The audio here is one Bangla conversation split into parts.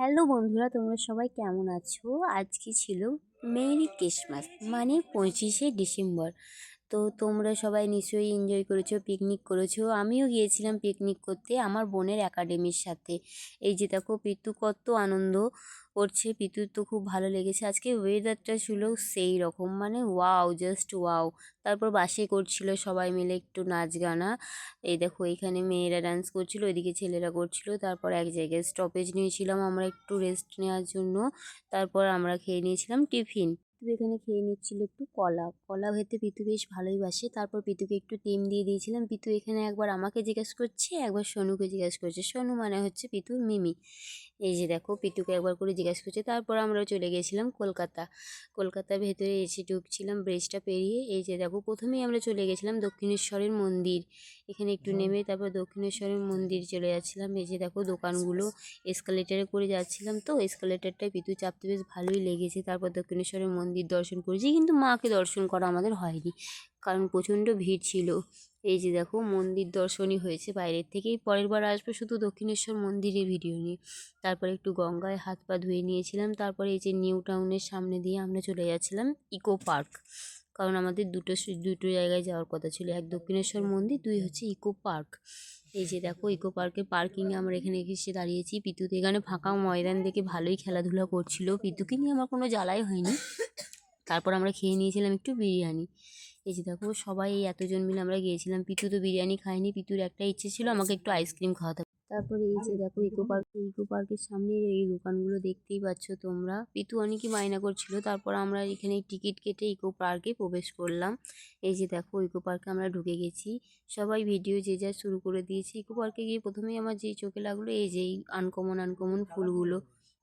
হ্যালো বন্ধুরা তোমরা সবাই কেমন আছো? আজকে ছিল মেরি ক্রিসমাস মানে পঁচিশে ডিসেম্বর। তো তোমরা সবাই নিশ্চয়ই এনজয় করেছ পিকনিক করেছ। আমিও গিয়েছিলাম পিকনিক করতে আমার বোনের একাডেমির সাথে। এই যে দেখো, পিতু কত আনন্দ করছে, পিতুর তো খুব ভালো লেগেছে। আজকে ওয়েদারটা ছিল সেই রকম মানে ওয়াও জাস্ট ওয়াও তারপর বাসে করছিল সবাই মিলে একটু নাচ গানা এই দেখো, এখানে মেয়েরা ডান্স করছিল, ওইদিকে ছেলেরা করছিল। তারপর এক জায়গায় স্টপেজ নিয়েছিলাম আমরা একটু রেস্ট নেওয়ার জন্য। তারপর আমরা খেয়ে নিয়েছিলাম টিফিন পিতু এখানে খেয়ে নিচ্ছিল একটু কলা। কলা খেতে পিতু বেশ ভালোই বাসে। তারপর পিতুকে একটু ডিম দিয়ে দিয়েছিলাম। পিতু এখানে একবার আমাকে জিজ্ঞেস করছে, একবার সোনুকে জিজ্ঞেস করছে। সোনু মানে হচ্ছে পিতুর মিমি। এই যে দেখো পিটুকে একবার করে জিজ্ঞাসা করছে তারপর আমরা চলে গেছিলাম কলকাতা। কলকাতার ভেতরে এসে ঢুকছিলাম ব্রিজটা পেরিয়ে। এই যে দেখো প্রথমেই আমরা চলে গেছিলাম দক্ষিণেশ্বরের মন্দির। এখানে একটু নেমে তারপর দক্ষিণেশ্বরের মন্দির চলে যাচ্ছিলাম। এই যে দেখো দোকানগুলো এসকালেটারে করে যাচ্ছিলাম তো। এসকালেটারটায় পিতু চাপতে বেশ ভালোই লেগেছে। তারপর দক্ষিণেশ্বরের মন্দির দর্শন করেছি। কিন্তু মাকে দর্শন করা আমাদের হয়নি। কারণ প্রচণ্ড ভিড় ছিল। এই যে দেখো, মন্দির দর্শনই হয়েছে বাইরের থেকেই। পরের বার আসব শুধু দক্ষিণেশ্বর মন্দিরের ভিডিও নিয়ে। তারপরে একটু গঙ্গায় হাত পা ধুয়ে নিয়েছিলাম। তারপরে এই যে নিউ টাউনের সামনে দিয়ে আমরা চলে যাচ্ছিলাম ইকো পার্ক কারণ আমাদের দুটো দুটো জায়গায় যাওয়ার কথা ছিল। এক দক্ষিণেশ্বর মন্দির, দুই হচ্ছে ইকো পার্ক এই যে দেখো ইকো পার্কের পার্কিংয়ে আমরা এখানে এসে দাঁড়িয়েছি। পিতুতে এখানে ফাঁকা ময়দান দেখে ভালোই খেলাধুলা করছিল। পিতুকে নিয়ে আমার কোনো জ্বালাই হয়নি। তারপর আমরা খেয়ে নিয়েছিলাম একটু বিরিয়ানি। এই যে দেখো সবাই এই এতজন মিলে আমরা গিয়েছিলাম। পিতু তো বিরিয়ানি খায়নি পিতুর একটা ইচ্ছে ছিল আমাকে একটু আইসক্রিম খাওয়াতে। তারপরে এই যে দেখো ইকো পার্ক, ইকো পার্কের সামনে এই দোকানগুলো দেখতেই পাচ্ছ তোমরা। পিতু অনেকই বায়না করছিল, তারপর আমরা এখানে টিকিট কেটে ইকো পার্কে প্রবেশ করলাম। এই যে দেখো ইকো পার্কে আমরা ঢুকে গেছি। সবাই ভিডিও যে যা শুরু করে দিয়েছি। ইকো পার্কে গিয়ে প্রথমেই আমার যেই চোখে লাগল এই যে আনকমন আনকমন ফুলগুলো।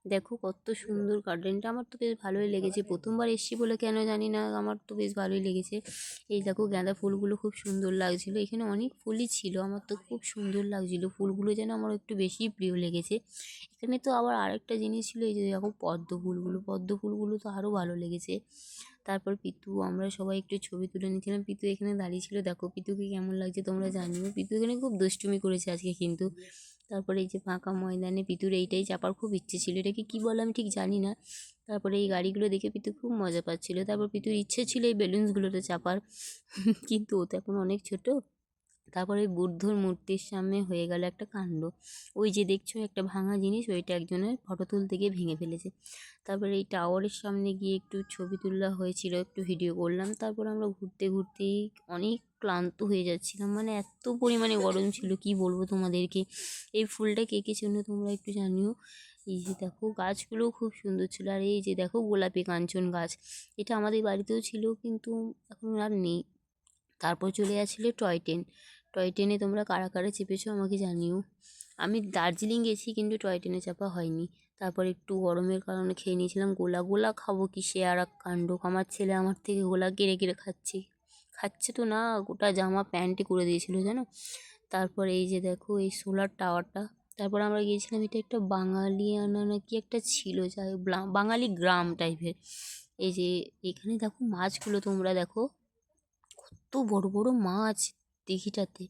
দেখো কত সুন্দর গার্ডেনটা আমার তো বেশ ভালোই লেগেছে। প্রথমবার এসছি বলে কেন জানি না, আমার তো বেশ ভালোই লেগেছে। এই দেখো গাঁদা ফুলগুলো খুব সুন্দর লাগছিল। এখানে অনেক ফুলই ছিল, আমার তো খুব সুন্দর লাগছিল। ফুলগুলো যেন আমার একটু বেশি প্রিয় লেগেছে। এখানে তো আবার আরেকটা জিনিস ছিল, এই যে দেখো পদ্ম ফুলগুলো। পদ্ম ফুলগুলো তো আরও ভালো লেগেছে। তারপর পিতু, আমরা সবাই একটু ছবি তুলে নিয়েছিলাম। পিতু এখানে দাঁড়িয়ে ছিল। দেখো, পিতুকে কেমন লাগছে তোমরা জানিও। পিতু এখানে খুব দুষ্টুমি করেছে আজকে কিন্তু। তারপরে এই যে ফাঁকা ময়দানে পিতুর এইটাই চাপার খুব ইচ্ছে ছিল। এটাকে কী বলে আমি ঠিক জানি না। তারপরে এই গাড়িগুলো দেখে পিতু খুব মজা পাচ্ছিলো। তারপর পিতুর ইচ্ছে ছিল এই বেলুনসগুলোতে চাপার। কিন্তু ও তো এখন অনেক ছোটো। তারপরে বুদ্ধর মূর্তির সামনে হয়ে গেল একটা কাণ্ড। ওই যে দেখছ, একটা ভাঙা জিনিস, ওইটা একজনের ফটো তুলতে গিয়ে ভেঙে ফেলেছে। তারপরে এই টাওয়ারের সামনে গিয়ে একটু ছবি তোলা হয়েছিল, একটু ভিডিও করলাম। তারপর আমরা ঘুরতে ঘুরতেই অনেক ক্লান্ত হয়ে যাচ্ছিলাম। মানে এত পরিমাণে গরম ছিল, কি বলব তোমাদেরকে? এই ফুলটা কে কে চেনো তোমরা একটু জানিও? এই যে দেখো গাছগুলোও খুব সুন্দর ছিল। আর এই যে দেখো, গোলাপি কাঞ্চন গাছ। এটা আমাদের বাড়িতেও ছিল, কিন্তু এখন আর নেই। তারপর চলে আসছিল টয় ট্রেন টয় ট্রেনে তোমরা কারা কারা চেপেছো আমাকে জানিও। আমি দার্জিলিং গেছি কিন্তু টয় ট্রেনে চাপা হয়নি। তারপর একটু গরমের কারণে খেয়ে নিয়েছিলাম। গোলা গোলা খাব কি সে আর এক কাণ্ড। আমার ছেলে আমার থেকে গোলা কেড়ে কেড়ে খাচ্ছে। খাচ্ছে তো না, গোটা জামা প্যান্টে করে দিয়েছিলো, জানো? তারপর এই যে দেখো, এই সোলার টাওয়ারটা। তারপর আমরা গিয়েছিলাম, এটা একটা বাঙালিয়ানা না কি একটা ছিল, যাই বাঙালি গ্রাম টাইপের এই যে এখানে দেখো মাছগুলো তোমরা দেখো, কত বড় বড় মাছ। দিঘিটাতে।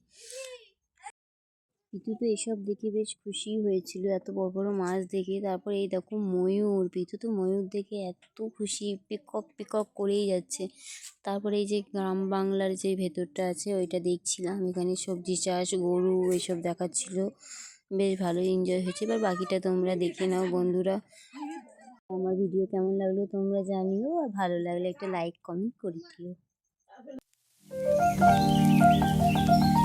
পিতু তো এসব দেখে বেশ খুশি হয়েছিল, এত বড় বড় মাছ দেখে। তারপর এই দেখো ময়ূর, পিতু তো ময়ূর দেখে এত খুশি, পিকক পিকক করেই যাচ্ছে। তারপরে এই যে গ্রাম বাংলার যে ভেতরটা আছে, ওইটা দেখছিলাম। এখানে সবজি চাষ, গরু এইসব দেখাচ্ছিল। বেশ ভালোই এনজয় হয়েছে। এবার বাকিটা তোমরা দেখে নাও বন্ধুরা। আমার ভিডিও কেমন লাগল তোমরা জানিও, আর ভালো লাগলে একটা লাইক কমেন্ট করে দিও। Thank you.